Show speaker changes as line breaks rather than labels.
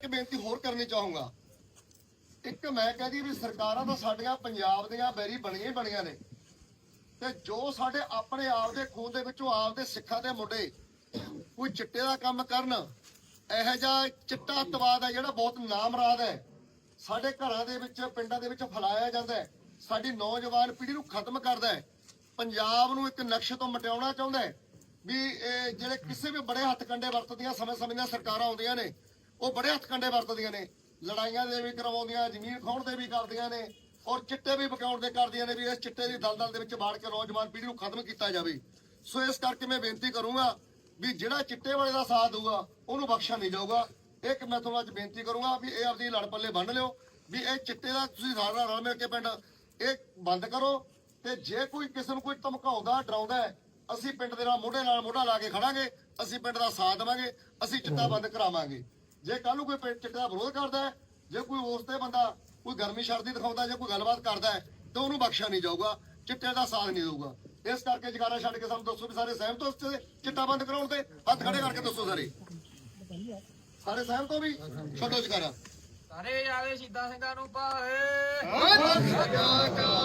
ਇੱਕ ਬੇਨਤੀ ਹੋਰ ਕਰਨੀ ਚਾਹੂੰਗਾ। ਇੱਕ ਮੈਂ ਕਹਦੀ ਵੀ ਸਰਕਾਰਾਂ ਤਾਂ ਸਾਡੀਆਂ ਪੰਜਾਬ ਦੀਆਂ ਬੈਰੀ ਬਣੀਆਂ ਬਣੀਆਂ ਨੇ। ਤੇ ਜੋ ਸਾਡੇ ਆਪਣੇ ਆਪ ਦੇ ਖੂਨ ਦੇ ਵਿੱਚੋਂ ਆਪ ਦੇ ਸਿੱਖਾਂ ਦੇ ਮੁੰਡੇ ਕੋਈ ਚਿੱਟੇ ਦਾ ਕੰਮ ਕਰਨ, ਇਹੋ ਜਿਹਾ ਚਿੱਟਾ ਅਤਵਾਦ ਹੈ ਜਿਹੜਾ ਬਹੁਤ ਨਾਮਰਾਦ ਹੈ। ਸਾਡੇ ਘਰਾਂ ਦੇ ਵਿੱਚ, ਪਿੰਡਾਂ ਦੇ ਵਿੱਚ ਫੈਲਾਇਆ ਜਾਂਦਾ ਹੈ। ਸਾਡੀ ਨੌਜਵਾਨ ਪੀੜ੍ਹੀ ਨੂੰ ਖਤਮ ਕਰਦਾ ਹੈ। ਪੰਜਾਬ ਨੂੰ ਇੱਕ ਨਕਸ਼ੇ ਤੋਂ ਮਟਿਆਉਣਾ ਚਾਹੁੰਦਾ ਹੈ ਵੀ ਇਹ ਜਿਹੜੇ ਕਿਸੇ ਵੀ ਬੜੇ ਹੱਥ ਕੰਡੇ ਵਰਤਦੀਆਂ ਸਮੇਂ ਸਮੇਂ ਦੀਆਂ ਸਰਕਾਰਾਂ ਆਉਂਦੀਆਂ ਨੇ ਉਹ ਬੜੇ ਹੱਥ ਕੰਡੇ ਵਰਤਦੀਆਂ ਨੇ, ਲੜਾਈਆਂ ਦੇ ਵੀ ਕਰਵਾਉਂਦੀਆਂ, ਜ਼ਮੀਨ ਖੋਣ ਦੇ ਵੀ ਕਰਦੀਆਂ ਨੇ, ਔਰ ਚਿੱਟੇ ਵੀ ਬਕਾਉਣ ਦੇ ਕਰਦੀਆਂ ਨੇ ਵੀ ਇਸ ਚਿੱਟੇ ਦੀ ਦਲਦਲ ਦੇ ਵਿੱਚ ਵਾੜ ਕੇ ਨੌਜਵਾਨ ਪੀੜ੍ਹੀ ਨੂੰ ਖਤਮ ਕੀਤਾ ਜਾਵੇ। ਸੋ ਇਸ ਕਰਕੇ ਮੈਂ ਬੇਨਤੀ ਕਰੂੰਗਾ ਵੀ ਜਿਹੜਾ ਚਿੱਟੇ ਵਾਲੇ ਦਾ ਸਾਥ ਦਊਗਾ, ਉਹਨੂੰ ਬਖਸ਼ਿਆ ਨਹੀਂ ਜਾਊਗਾ। ਇੱਕ ਮੈਂ ਤੁਹਾਨੂੰ ਅੱਜ ਬੇਨਤੀ ਕਰੂੰਗਾ ਵੀ ਇਹ ਆਪਦੀ ਲੜ ਪੱਲੇ ਬੰਨ ਲਿਓ, ਵੀ ਇਹ ਚਿੱਟੇ ਦਾ ਤੁਸੀਂ ਸਾਰਾ ਰਲ ਮਿਲ ਕੇ ਪਿੰਡ, ਇਹ ਬੰਦ ਕਰੋ, ਤੇ ਜੇ ਕੋਈ ਕਿਸੇ ਨੂੰ ਕੋਈ ਧਮਕਾਉਂਦਾ, ਡਰਾਉਂਦਾ ਅਸੀਂ ਪਿੰਡ ਦੇ ਨਾਲ ਮੋਢੇ ਨਾਲ ਮੋਢਾ ਲਾ ਕੇ ਖੜਾਂਗੇ, ਅਸੀਂ ਪਿੰਡ ਦਾ ਸਾਥ ਦੇਵਾਂਗੇ, ਅਸੀਂ ਚਿੱਟਾ ਬੰਦ ਕਰਾਵਾਂਗੇ। ਜੇ ਕੱਲ ਨੂੰ ਕੋਈ ਪਿੰਡ ਚਿੱਟੇ ਦਾ ਵਿਰੋਧ ਕਰਦਾ ਹੈ ਜੇ ਕੋਈ ਉਸ ਤੇ ਬੰਦਾ ਕੋਈ ਗਰਮੀ ਸ਼ਰਦੀ ਦਿਖਾਉਂਦਾ ਜਾਂ ਕੋਈ ਗੱਲਬਾਤ ਕਰਦਾ ਹੈ ਤਾਂ ਉਹਨੂੰ ਬਖਸ਼ਿਆ ਨਹੀਂ ਜਾਊਗਾ ਚਿੱਟੇ ਦਾ ਸਾਥ ਨਹੀਂ ਦੇਊਗਾ। ਇਸ ਕਰਕੇ ਜਗਾਰਾ ਛੱਡ ਕੇ ਸਾਨੂੰ ਦੱਸੋ ਵੀ ਸਾਰੇ ਸਹਿਮਤ ਹੋ ਤੇ? ਚਿੱਟਾ ਬੰਦ ਕਰਾਉਣ ਤੇ ਹੱਥ ਖੜੇ ਕਰਕੇ ਦੱਸੋ ਸਾਰੇ। ਸਾਰੇ ਸਹਿਮਤ ਹੋ ਵੀ? ਛੱਡੋ ਜਗਾਰਾ।
ਸਾਰੇ ਜਾਵੇ ਸ਼ਹੀਦਾਂ ਸਿੰਘਾਂ ਨੂੰ ਭਾਵੇ।
ਸਤਿ ਸ਼੍ਰੀ ਅਕਾਲ।